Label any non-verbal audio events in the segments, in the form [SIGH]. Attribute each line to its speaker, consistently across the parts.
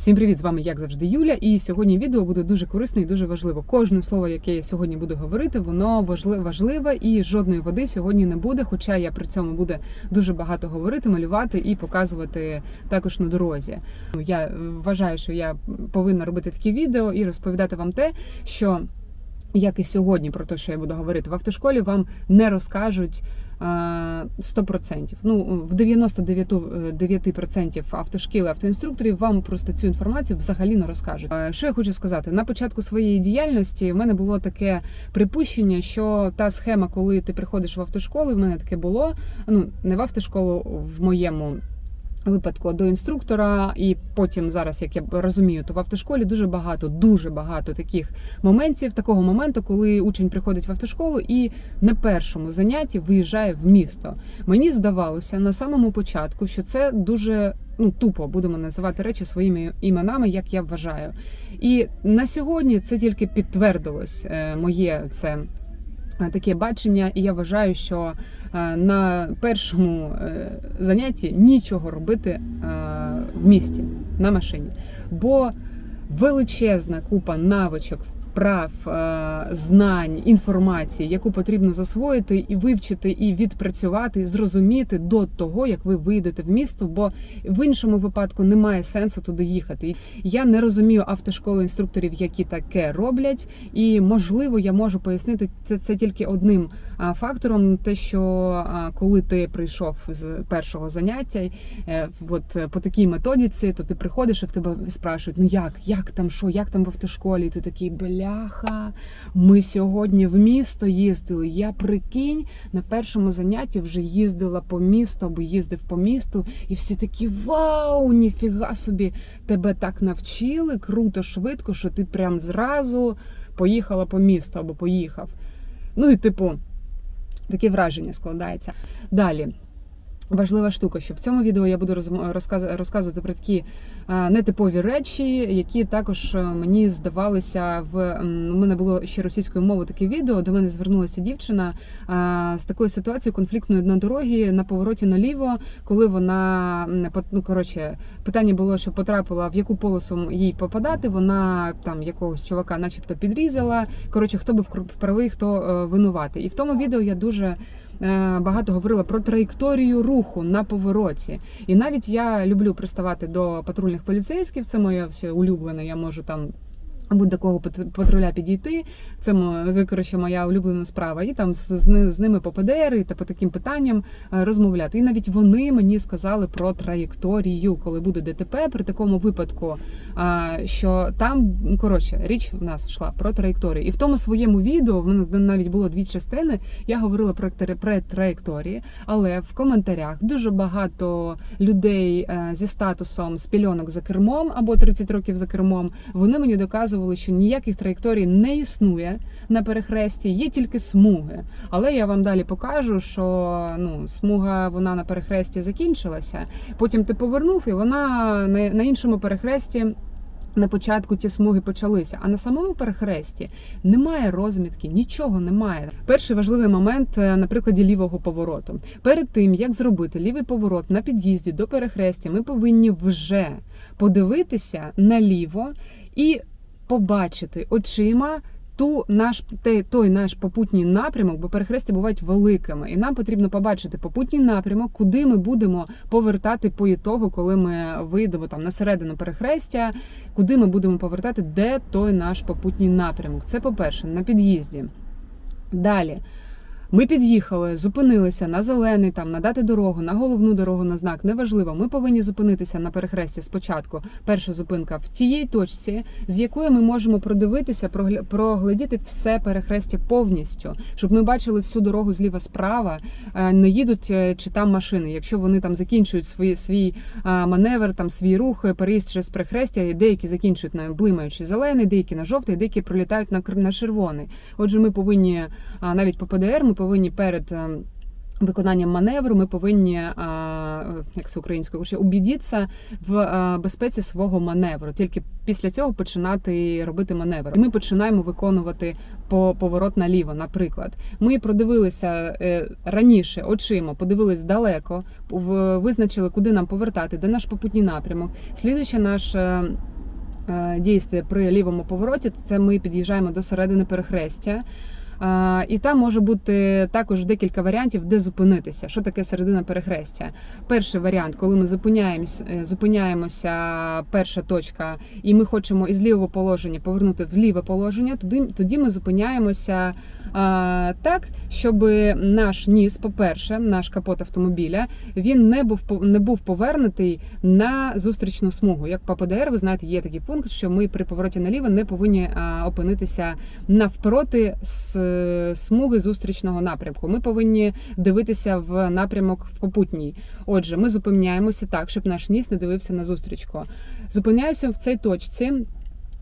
Speaker 1: Всім привіт! З вами, як завжди, Юля. І сьогодні відео буде дуже корисне і дуже важливо. Кожне слово, яке я сьогодні буду говорити, воно важли- важливе і жодної води сьогодні не буде. Хоча я при цьому буду дуже багато говорити, малювати і показувати також на дорозі. Я е, вважаю, що я повинна робити такі відео і розповідати вам те, що. Як і сьогодні про те, що я буду говорити в автошколі, вам не розкажуть 100%. Ну, в 99% автошкіл і автоінструкторів вам просто цю інформацію взагалі не розкажуть. Е, Що я хочу сказати? На початку своєї діяльності в мене було таке припущення, що та схема, коли ти приходиш в автошколу, в мене таке було. Ну не в автошколу, в моєму. Випадку до інструктора, і потім зараз, як я розумію, то в автошколі дуже багато, дуже багато таких моментів, такого моменту, коли учень приходить в автошколу і на першому занятті виїжджає в місто. Мені здавалося на самому початку, що це дуже ну тупо будемо називати речі своїми іменами, як я вважаю. І на сьогодні це тільки підтвердилось е, моє це. Е, Таке бачення, і я вважаю, що е, на першому е, занятті нічого робити в місті на машині, бо величезна купа навичок. Прав, е, знань, інформації, яку потрібно засвоїти і вивчити, і відпрацювати, і зрозуміти до того, як ви вийдете в місто, бо в іншому випадку немає сенсу туди їхати. Я не розумію автошколи інструкторів, які таке роблять, і можливо, я можу пояснити це, це тільки одним фактором: те, що коли ти прийшов з першого заняття, е, от е, по такій методіці, то ти приходиш і в тебе спрашують, ну як, як там, що, як там в автошколі? І ти такий бляха. Ми сьогодні в місто їздили. Я прикинь, на першому занятті вже їздила по місту або їздив по місту, і всі такі вау, ніфіга собі, тебе так навчили, круто, швидко, що ти прям зразу поїхала по місту або поїхав. Ну і типу, таке враження складається. Далі. Важлива штука, що в цьому відео я буду розказувати про такі нетипові речі, які також е, мені здавалися в у мене було ще російською мовою таке відео. До мене звернулася дівчина з такою ситуацією конфліктною на дорогі на повороті наліво, коли вона ну, коротше, питання було, що потрапила в яку полосу їй попадати. Вона там якогось чувака, начебто, підрізала. Коротше, хто був правий, хто е, винуватий. І в тому відео я дуже багато говорила про траєкторію руху на повороті. І навіть я люблю приставати до патрульних поліцейських. Це моє все улюблене. Я можу там. Будь-до кого пат- патруля підійти, це коротше, моя улюблена справа. І там з, ними по ПДР та по таким питанням е, розмовляти. І навіть вони мені сказали про траєкторію, коли буде ДТП при такому випадку. Що там ну, коротше річ в нас йшла про траєкторію. І в тому своєму відео в мене навіть було дві частини. Я говорила про про траєкторії, але в коментарях дуже багато людей е, зі статусом спільонок за кермом або 30 років за кермом. Вони мені доказували, що ніяких траєкторій не існує на перехресті, є тільки смуги. Але я вам далі покажу, що ну смуга вона на перехресті закінчилася. Потім ти повернув, і вона на, на іншому перехресті. На початку ті смуги почалися, а на самому перехресті немає розмітки, нічого немає. Перший важливий момент е, на прикладі лівого повороту. Перед тим як зробити лівий поворот на під'їзді до перехрестя, ми повинні вже подивитися наліво і побачити очима. Ту наш те- той наш попутній напрямок, бо перехрестя бувають великими, і нам потрібно побачити попутній напрямок, куди ми будемо повертати по ітогу, коли ми вийдемо там на середину перехрестя, куди ми будемо повертати, де той наш попутній напрямок. Це по-перше, на під'їзді. Далі. Ми під'їхали, зупинилися на зелений, там надати дорогу, на головну дорогу, на знак. Неважливо. Ми повинні зупинитися на перехресті спочатку. Перша зупинка в тієї точці, з якої ми можемо продивитися, прогля- проглядіти все перехрестя повністю, щоб ми бачили всю дорогу зліва справа, е, не їдуть е, чи там машини. Якщо вони там закінчують свій, свій маневр, там свій рух, е, переїзд через перехрестя, і деякі закінчують на блимаючий зелений, деякі на жовтий, деякі пролітають на на червоний. Отже, ми повинні навіть по ПДР, ми повинні перед. ем, Виконанням маневру ми повинні, як це українською, ще убідітися в безпеці свого маневру. Тільки після цього починати робити маневр. Ми починаємо виконувати по поворот наліво. Наприклад, ми продивилися е, раніше очима, подивились далеко, визначили, куди нам повертати, де наш попутній напрямок. Слідуючи наш. е, е, дійстві при лівому повороті. Це ми під'їжджаємо до середини перехрестя. Е, І там може бути також декілька варіантів, де зупинитися. Що таке середина перехрестя? Перший варіант, коли ми зупиняємось, е, зупиняємося, перша точка, і ми хочемо із лівого положення повернути в ліве положення, тоді, тоді ми зупиняємося а, так, щоб наш ніс, по-перше, наш капот автомобіля, він не був не був повернутий на зустрічну смугу. Як по ПДР, ви знаєте, є такий пункт, що ми при повороті наліво не повинні опинитися навпроти з е, смуги зустрічного напрямку. Ми повинні дивитися в напрямок в попутній. Отже, ми зупиняємося так, щоб наш ніс не дивився на зустрічку. Зупиняюся в цій точці.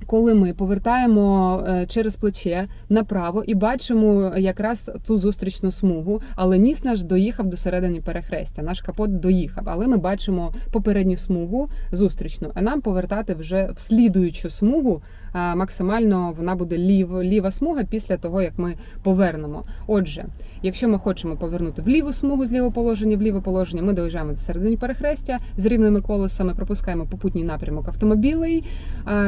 Speaker 1: Коли ми повертаємо е, через плече направо і бачимо якраз ту зустрічну смугу, але ніс наш доїхав до середини перехрестя. Наш капот доїхав, але ми бачимо попередню смугу зустрічну. А нам повертати вже в слідуючу смугу. Максимально вона буде лів, ліва смуга після того, як ми повернемо. Отже, якщо ми хочемо повернути в ліву смугу з лівого положення в ліве положення, ми доїжджаємо до середини перехрестя з рівними колесами, пропускаємо попутній напрямок автомобілей.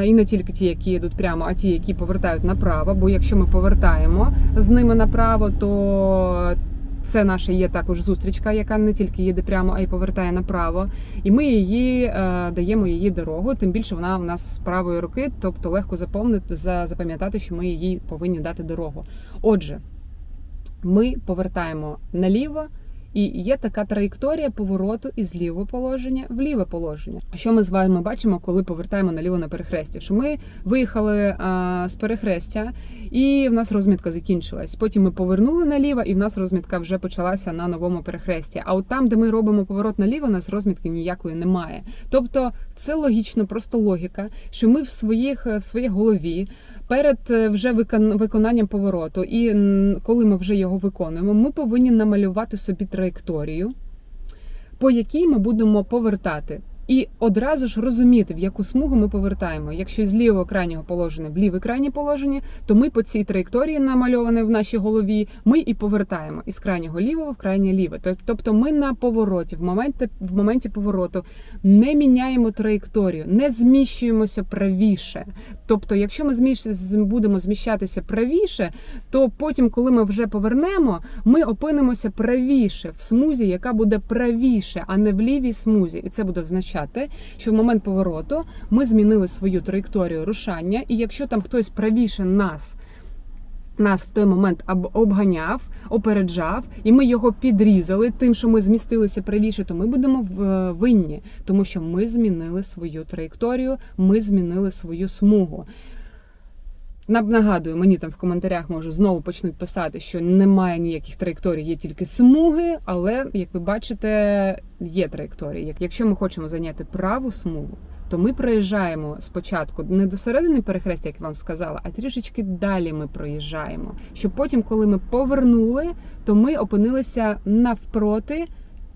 Speaker 1: І не тільки ті, які йдуть прямо, а ті, які повертають направо. Бо якщо ми повертаємо з ними направо, то це наша є також зустрічка, яка не тільки їде прямо, а й повертає направо. І ми її е, даємо її дорогу. Тим більше вона в нас з правої руки, тобто легко заповнити за запам'ятати, що ми їй повинні дати дорогу. Отже, ми повертаємо наліво. І є така траєкторія повороту із лівого положення в ліве положення. Що ми з вами бачимо, коли повертаємо наліво на перехрестя? Що ми виїхали а, з перехрестя, і в нас розмітка закінчилась. Потім ми повернули наліво, і в нас розмітка вже почалася на новому перехресті. А от там, де ми робимо поворот наліво, у нас розмітки ніякої немає. Тобто це логічно, просто логіка, що ми в своїх в своїй голові перед е, вже виконанням повороту, і коли ми вже його виконуємо, ми повинні намалювати собі траєкторію, по якій ми будемо повертати. І одразу ж розуміти, в яку смугу ми повертаємо. Якщо з лівого крайнього положення в ліве крайнє положення, то ми по цій траєкторії, намальованій в нашій голові, ми і повертаємо із крайнього лівого в крайнє ліве. Тобто ми на повороті, в моменті, в моменті повороту не міняємо траєкторію, не зміщуємося правіше. Тобто, якщо ми будемо зміщатися правіше, то потім, коли ми вже повернемо, ми опинимося правіше в смузі, яка буде правіше, а не в лівій смузі. І це буде означати, що в момент повороту ми змінили свою траєкторію рушання, і якщо там хтось правіше нас. Нас в той момент об- обганяв, опереджав, і ми його підрізали тим, що ми змістилися правіше, то ми будемо в- винні, тому що ми змінили свою траєкторію, ми змінили свою смугу. Нагадую, мені там в коментарях може знову почнуть писати, що немає ніяких траєкторій, є тільки смуги. Але як ви бачите, є траєкторії. Якщо ми хочемо зайняти праву смугу, то ми проїжджаємо спочатку не до середини перехрестя, як я вам сказала, а трішечки далі ми проїжджаємо. Щоб потім, коли ми повернули, то ми опинилися навпроти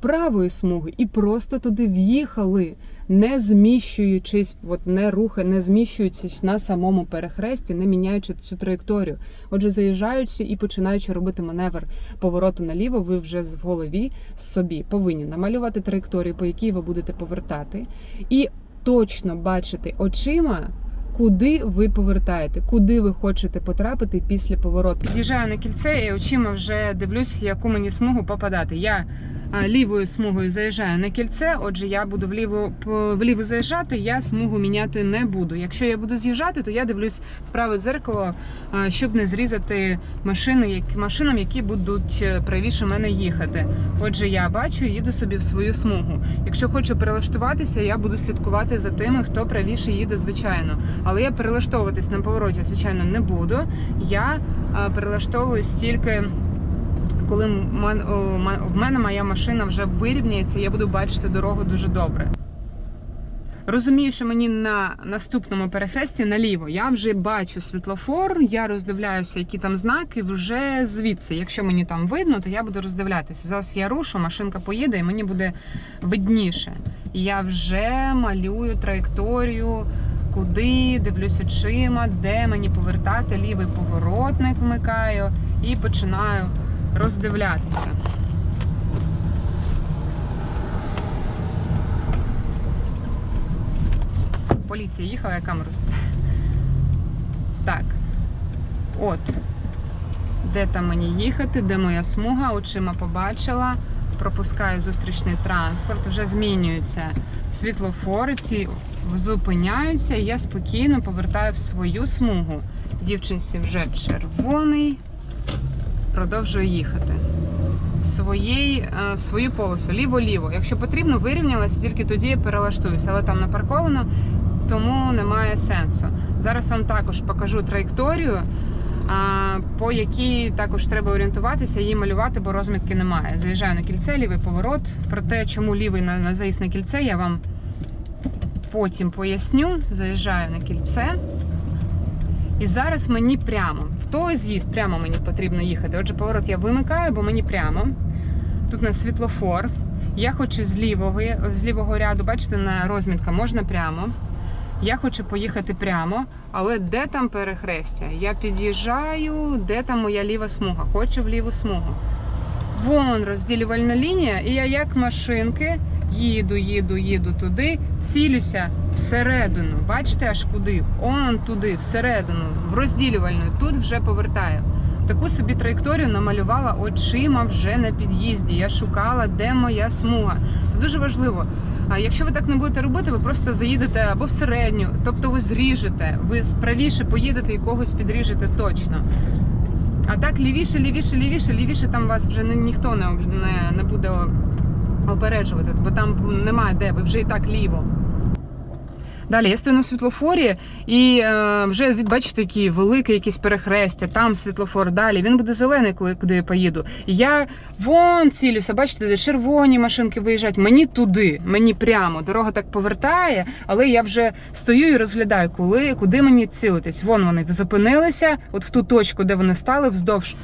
Speaker 1: правої смуги і просто туди в'їхали не зміщуючись, от не рухи, не зміщуючись на самому перехресті, не міняючи цю траєкторію. Отже, заїжджаючи і починаючи робити маневр повороту наліво, ви вже в голові собі повинні намалювати траєкторію, по якій ви будете повертати, і точно бачити очима. Куди ви повертаєте, куди ви хочете потрапити після повороту? Під'їжджаю на кільце і очима вже дивлюсь, яку мені смугу попадати. Я лівою смугою заїжджаю на кільце. Отже, я буду вліво вліво заїжджати, я смугу міняти не буду. Якщо я буду з'їжджати, то я дивлюсь в праве дзеркало, щоб не зрізати машини, машинам, які будуть е, правіше мене їхати. Отже, я бачу, їду собі в свою смугу. Якщо хочу перелаштуватися, я буду слідкувати за тими, хто правіше їде, звичайно. Але я перелаштовуватись на повороті, звичайно, не буду. Я перелаштовуюсь тільки коли в мене моя машина вже вирівняється, я буду бачити дорогу дуже добре. Розумію, що мені на наступному перехресті наліво я вже бачу світлофор, я роздивляюся, які там знаки вже звідси. Якщо мені там видно, то я буду роздивлятися. Зараз я рушу, машинка поїде і мені буде видніше. І я вже малюю траєкторію, куди дивлюсь очима, де мені повертати, лівий поворотник вмикаю і починаю роздивлятися. поліція їхала, я камеру. [LAUGHS] Так. От. Де там мені їхати, де моя смуга, очима побачила. Пропускаю зустрічний транспорт, вже змінюються світлофори, ці зупиняються, і я спокійно повертаю в свою смугу. Дівчинці вже червоний. Продовжую їхати. В, своїй, е, в свою полосу, ліво-ліво. Якщо потрібно, вирівнялася, тільки тоді я перелаштуюся, але там напарковано, тому немає сенсу. Зараз вам також покажу траєкторію, по якій також треба орієнтуватися, її малювати, бо розмітки немає. Заїжджаю на кільце, лівий поворот. Про те, чому лівий на, на заїзд на кільце, я вам потім поясню. Заїжджаю на кільце. І зараз мені прямо. В той з'їзд прямо мені потрібно їхати. Отже, поворот я вимикаю, бо мені прямо. Тут у нас світлофор. Я хочу з лівого, з лівого ряду, бачите, на розмітка можна прямо. Я хочу поїхати прямо, але де там перехрестя? Я під'їжджаю, де там моя ліва смуга? Хочу в ліву смугу. Вон розділювальна лінія, і я як машинки їду, їду, їду туди, цілюся всередину. Бачите, аж куди? Он туди, всередину, в розділювальну. Тут вже повертаю. Таку собі траєкторію намалювала очима вже на під'їзді. Я шукала, де моя смуга. Це дуже важливо. А якщо ви так не будете робити, ви просто заїдете або в середню, тобто ви зріжете, ви правіше поїдете і когось підріжете точно. А так лівіше, лівіше, лівіше, лівіше там вас вже ні- ніхто не, не, не буде опереджувати, бо там немає де, ви вже і так ліво. Далі я стою на світлофорі, і е, вже бачите, які велике якісь перехрестя, там світлофор далі. Він буде зелений, коли куди я поїду. І я вон цілюся, бачите, де червоні машинки виїжджають. Мені туди, мені прямо. Дорога так повертає, але я вже стою і розглядаю, коли, куди мені цілитись. Вон вони зупинилися, от в ту точку, де вони стали, вздовж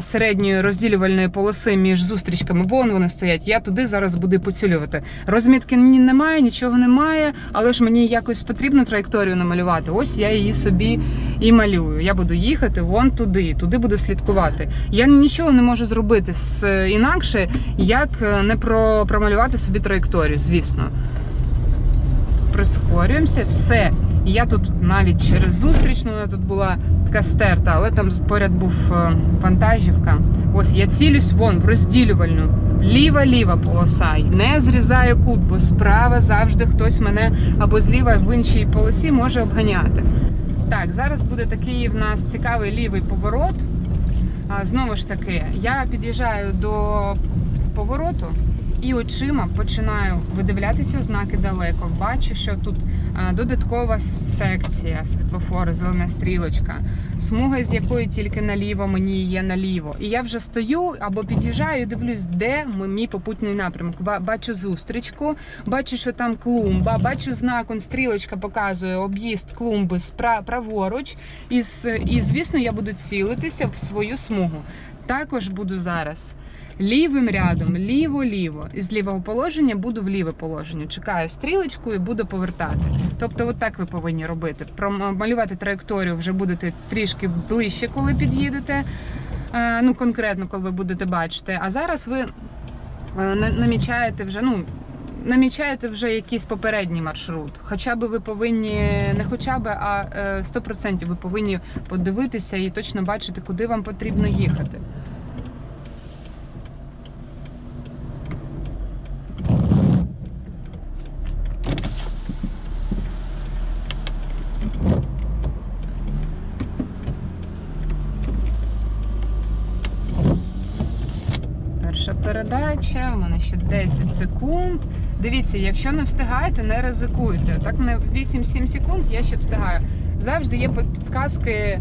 Speaker 1: середньої розділювальної полоси між зустрічками. Вон вони стоять. Я туди зараз буду поцілювати. Розмітки немає, нічого немає, але ж мені якось потрібно траєкторію намалювати. Ось я її собі і малюю. Я буду їхати вон туди, туди буду слідкувати. Я нічого не можу зробити з інакше, як е, не про промалювати собі траєкторію, звісно. Прискорюємося, все. І я тут навіть через зустрічну вона тут була така стерта, але там поряд був е, вантажівка. Ось я цілюсь вон в розділювальну. Ліва-ліва полоса. Не зрізаю кут, бо справа завжди хтось мене або зліва в іншій полосі може обганяти. Так, зараз буде такий в нас цікавий лівий поворот. А, Знову ж таки, я під'їжджаю до повороту і очима починаю видивлятися знаки далеко. Бачу, що тут додаткова секція світлофори, зелена стрілочка, смуга, з якої тільки наліво мені є наліво. І я вже стою або під'їжджаю, і дивлюсь, де мій попутний напрямок. Бачу зустрічку, бачу, що там клумба, бачу знак, он стрілочка показує об'їзд клумби праворуч. І звісно, я буду цілитися в свою смугу. Також буду зараз лівим рядом, ліво-ліво. І з лівого положення буду в ліве положення. Чекаю стрілочку і буду повертати. Тобто, от так ви повинні робити. Промалювати траєкторію вже будете трішки ближче, коли під'їдете. Е, Ну, конкретно, коли ви будете бачити. А зараз ви е, намічаєте вже, ну. Намічаєте вже якийсь попередній маршрут. Хоча б ви повинні, не хоча б, а е, 100% ви повинні подивитися і точно бачити, куди вам потрібно їхати. Перша передача, у мене ще 10 секунд. Дивіться, якщо не встигаєте, не ризикуйте. Так, мене 8-7 секунд, я ще встигаю. Завжди є підказки е,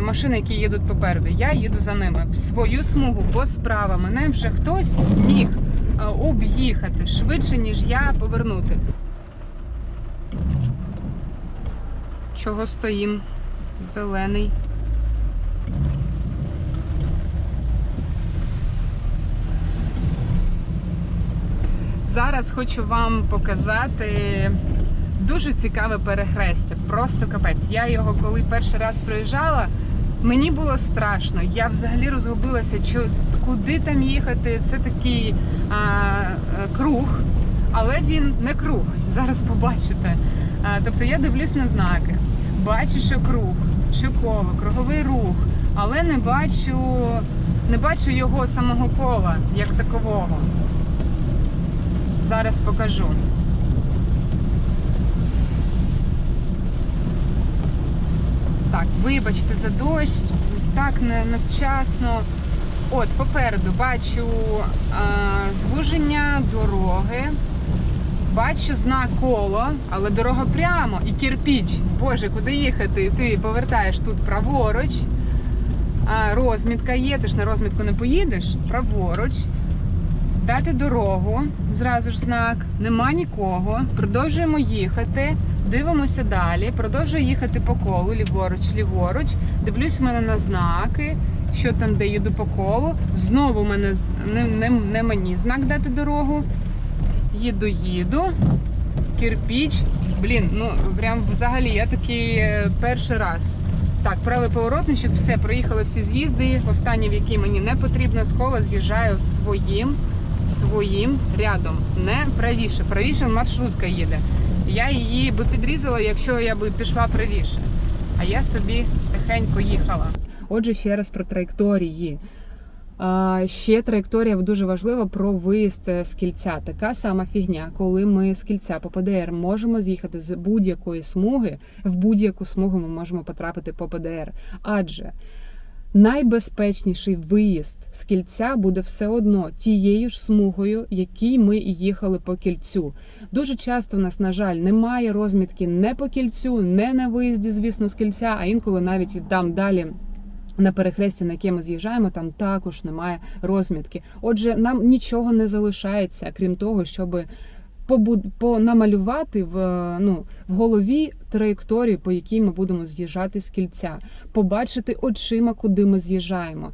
Speaker 1: машин, які їдуть попереду. Я їду за ними в свою смугу, бо справа мене вже хтось міг е, об'їхати швидше, ніж я повернути. Чого стоїм? Зелений. Зараз хочу вам показати дуже цікаве перехрестя. Просто капець. Я його коли перший раз проїжджала, мені було страшно. Я взагалі розгубилася, куди там їхати. Це такий а, круг, але він не круг. Зараз побачите. А, Тобто я дивлюсь на знаки, бачу, що круг, що коло, круговий рух, але не бачу, не бачу його самого кола як такового. Зараз покажу. Так, вибачте за дощ, так невчасно. От попереду бачу а, звуження дороги, бачу знак коло, але дорога прямо і кирпіч. Боже, куди їхати? Ти повертаєш тут праворуч. А, розмітка є, ти ж на розмітку не поїдеш. Праворуч. Дати дорогу, зразу ж знак, нема нікого. Продовжуємо їхати. Дивимося далі. Продовжую їхати по колу, ліворуч, ліворуч. Дивлюсь у мене на знаки, що там, де їду по колу. Знову мене не, не, не мені знак дати дорогу. Їду, їду. Кирпіч. Блін, ну прям взагалі я такий е, перший раз. Так, правий поворотничок, все, проїхали всі з'їзди. Останній, в який мені не потрібно, з кола з'їжджаю своїм своїм рядом. Не правіше. Правіше маршрутка їде. Я її би підрізала, якщо я би пішла правіше. А я собі тихенько їхала. Отже, ще раз про траєкторії. Ще траєкторія дуже важлива про виїзд е, з кільця. Така сама фігня, коли ми з кільця по ПДР можемо з'їхати з будь-якої смуги, в будь-яку смугу ми можемо потрапити по ПДР. Адже найбезпечніший виїзд з кільця буде все одно тією ж смугою, якій ми і їхали по кільцю. Дуже часто в нас, на жаль, немає розмітки не по кільцю, не на виїзді, звісно, з кільця, а інколи навіть і там далі. На перехресті, на яке ми з'їжджаємо, там також немає розмітки. Отже, нам нічого не залишається, крім того, щоб понамалювати в, е, ну, в голові траєкторію, по якій ми будемо з'їжджати з кільця, побачити очима, куди ми з'їжджаємо.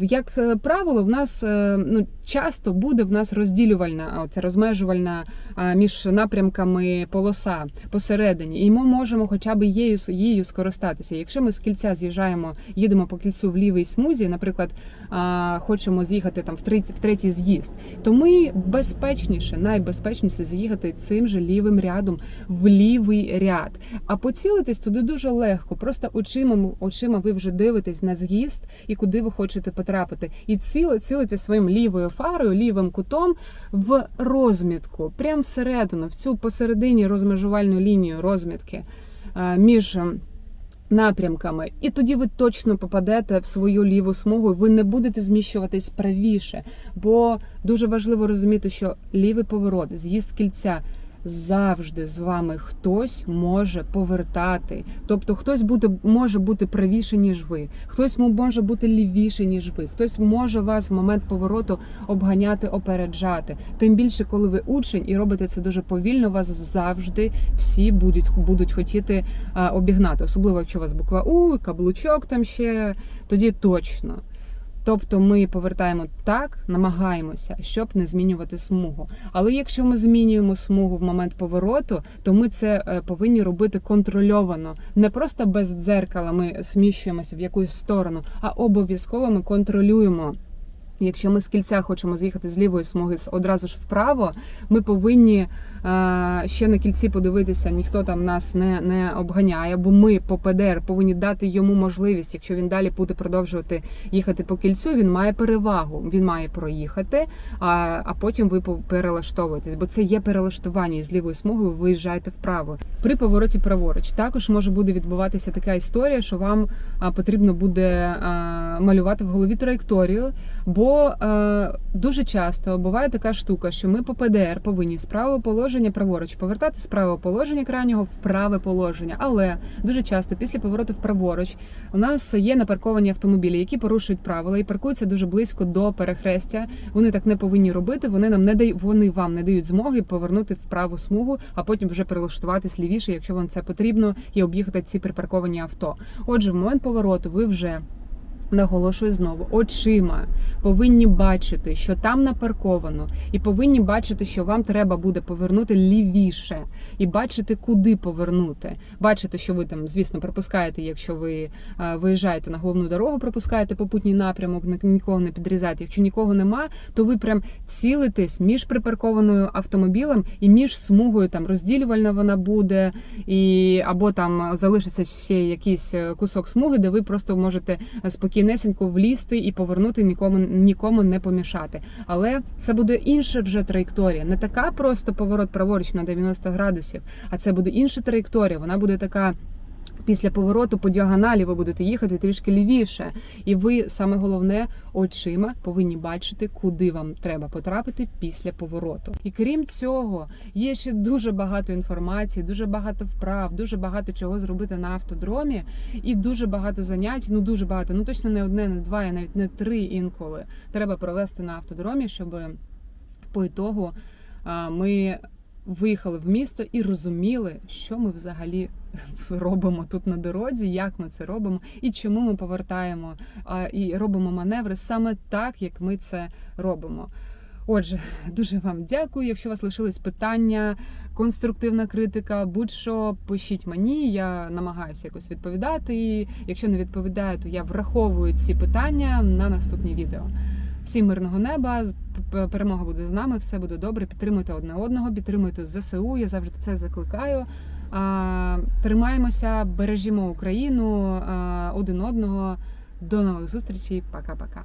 Speaker 1: Як е, правило, в нас е, ну, часто буде в нас розділювальна, оця розмежувальна між напрямками полоса посередині, і ми можемо хоча б її, її скористатися. Якщо ми з кільця з'їжджаємо, їдемо по кільцю в лівій смузі, наприклад, хочемо з'їхати там в третій, в третій з'їзд, то ми безпечніше, найбезпечніше з'їхати цим же лівим рядом в лівий ряд. А поцілитись туди дуже легко. Просто очима, очима ви вже дивитесь на з'їзд і куди ви хочете потрапити. І ціли, цілите своїм лівою фарою, лівим кутом в розмітку, прямо всередину, в цю посередині розмежувальну лінію розмітки е, між. ем, Напрямками, і тоді ви точно попадете в свою ліву смугу. Ви не будете зміщуватись правіше, бо дуже важливо розуміти, що лівий поворот, з'їзд з кільця завжди з вами хтось може повертати. Тобто хтось буде, може бути правіше, ніж ви, хтось мо- може бути лівіше, ніж ви, хтось може вас в момент повороту обганяти, опереджати. Тим більше, коли ви учень і робите це дуже повільно, вас завжди всі будуть, будуть хотіти а, обігнати. Особливо, якщо у вас буква У, каблучок там ще, тоді точно. Тобто ми повертаємо так, намагаємося, щоб не змінювати смугу. Але якщо ми змінюємо смугу в момент повороту, то ми це е, повинні робити контрольовано. Не просто без дзеркала ми зміщуємося в якусь сторону, а обов'язково ми контролюємо. Якщо ми з кільця хочемо з'їхати з лівої смуги одразу ж вправо, ми повинні ще на кільці подивитися, ніхто там нас не, не обганяє, бо ми по ПДР повинні дати йому можливість, якщо він далі буде продовжувати їхати по кільцю, він має перевагу. Він має проїхати, а, а потім ви перелаштовуєтесь, бо це є перелаштування з лівої смуги ви виїжджаєте вправо. При повороті праворуч також може буде відбуватися така історія, що вам потрібно буде малювати в голові траєкторію. Бо е, дуже часто буває така штука, що ми по ПДР повинні з правого положення праворуч повертати з правого положення крайнього в праве положення. Але дуже часто після повороту праворуч у нас є напарковані автомобілі, які порушують правила і паркуються дуже близько до перехрестя. Вони так не повинні робити. Вони нам не дають, вони вам не дають змоги повернути в праву смугу, а потім вже перелаштуватись лівіше, якщо вам це потрібно, і об'їхати ці припарковані авто. Отже, в момент повороту ви вже Наголошую знову, очима повинні бачити, що там напарковано, і повинні бачити, що вам треба буде повернути лівіше, і бачити, куди повернути. Бачити, що ви там, звісно, пропускаєте, якщо ви е, виїжджаєте на головну дорогу, пропускаєте попутній напрямок, ні- нікого не підрізаєте. Якщо нікого нема, то ви прям цілитесь між припаркованою автомобілем і між смугою. Там розділювальна вона буде, і або там залишиться ще якийсь е, кусок смуги, де ви просто можете спокійнесенько влізти і повернути нікому нікому не помішати. Але це буде інша вже траєкторія, не така просто поворот праворуч на 90 градусів, а це буде інша траєкторія. Вона буде така. Після повороту по діагоналі ви будете їхати трішки лівіше, і ви саме головне очима повинні бачити, куди вам треба потрапити після повороту. І крім цього, є ще дуже багато інформації, дуже багато вправ, дуже багато чого зробити на автодромі, і дуже багато занять. Ну дуже багато. Ну точно не одне, не два, і навіть не три інколи треба провести на автодромі, щоб по ітогу ми виїхали в місто і розуміли, що ми взагалі [LAUGHS] робимо тут на дорозі, як ми це робимо, і чому ми повертаємо і робимо маневри саме так, як ми це робимо. Отже, [LAUGHS] дуже вам дякую. Якщо у вас лишились питання, конструктивна критика, будь-що пишіть мені. Я намагаюся якось відповідати. І якщо не відповідаю, то я враховую ці питання на наступні відео. Всім мирного неба, перемога буде з нами, все буде добре. Підтримуйте одне одного, підтримуйте ЗСУ. Я завжди це закликаю. Тримаємося, бережімо Україну один одного. До нових зустрічей. Пока-пока.